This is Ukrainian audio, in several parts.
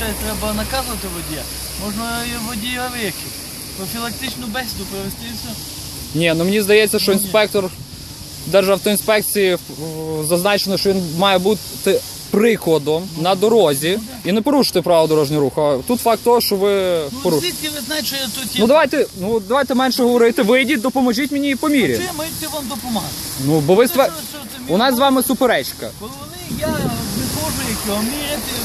виходить, треба наказувати водія. Можна і водія виїхати. Профілактичну бесіду провести і все. Ні, ну мені здається, що Ну, ні. інспектор Державтоінспекції е, зазначено, що він має бути прикладом на дорозі і не порушити право дорожнього руху. А тут факт того, що ви Ну, звідки ви знаєте, що я тут є? Ну давайте, ну давайте менше говорити. Вийдіть, допоможіть мені і поміряйте. Що я маю йти вам допомагати? Ну бо ви ствер... що- що це у нас з вами суперечка. Коли я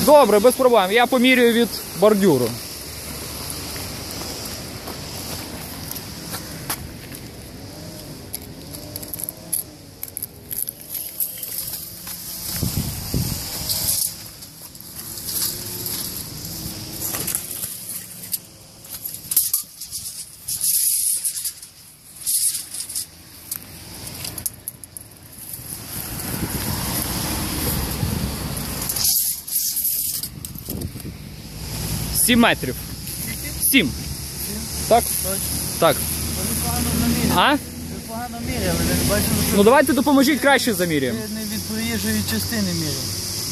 Добре, без проблем. Я помірюю від бордюру. Сім метрів. Сім. Так? точно. Так. Наміряли. А? Ви погано міряли, ви бачили, що Ну давайте допоможіть краще заміряємо. ви не від проїжджої частини міряли.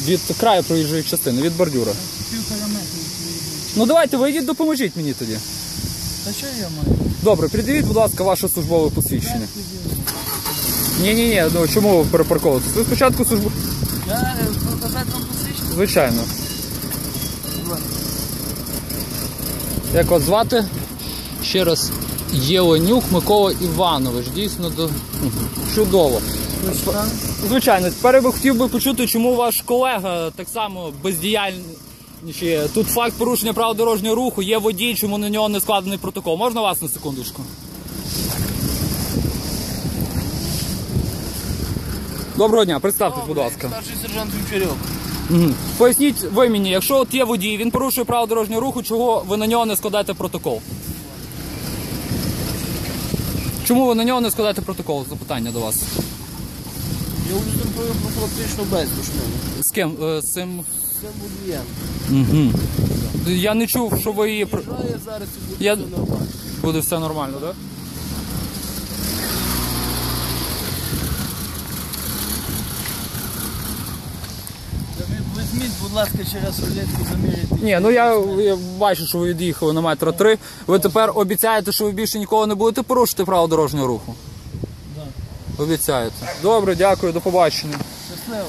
Від краю проїжджої частини, від бордюра. Півтора метра від проїжджої. Ну давайте вийдіть, допоможіть мені тоді. Та що я маю? Добре, придивіть, будь ласка, ваше службове посвідчення. Ні, ні, ні, ну чому ви перепарковуєтесь? Ви спочатку службу. Я е, показати вам посвідчення? Звичайно. Як вас звати? Ще раз. Єленюк Микола Іванович. Дійсно до... Чудово. Звичайно, тепер я хотів би почути, чому ваш колега так само бездіяльніший. Тут факт порушення правил дорожнього руху, є водій, чому на нього не складений протокол. Можна вас на секундочку? Доброго дня, представтесь, будь ласка. Старший сержант Вівчарьов. Мгм. Поясніть ви мені, якщо от є водій, він порушує право дорожнього руху, чого ви на нього не складаєте протокол? Чому ви на нього не складаєте протокол? Запитання до вас. Я там провів профілактичну мене. З ким? Е, З цим. Це водієм. Я не чув, що ви її. пр- Приїжджає зараз і буде Я- все нормально. Буде все нормально, так? Та ви Візьміть, будь ласка, через рулетку заміряйте. Ні, ну я, я бачу, що ви від'їхали на метра три. Ви тепер обіцяєте, що ви більше ніколи не будете порушити право дорожнього руху? Да. Обіцяєте. Добре, дякую, до побачення. Щасливо.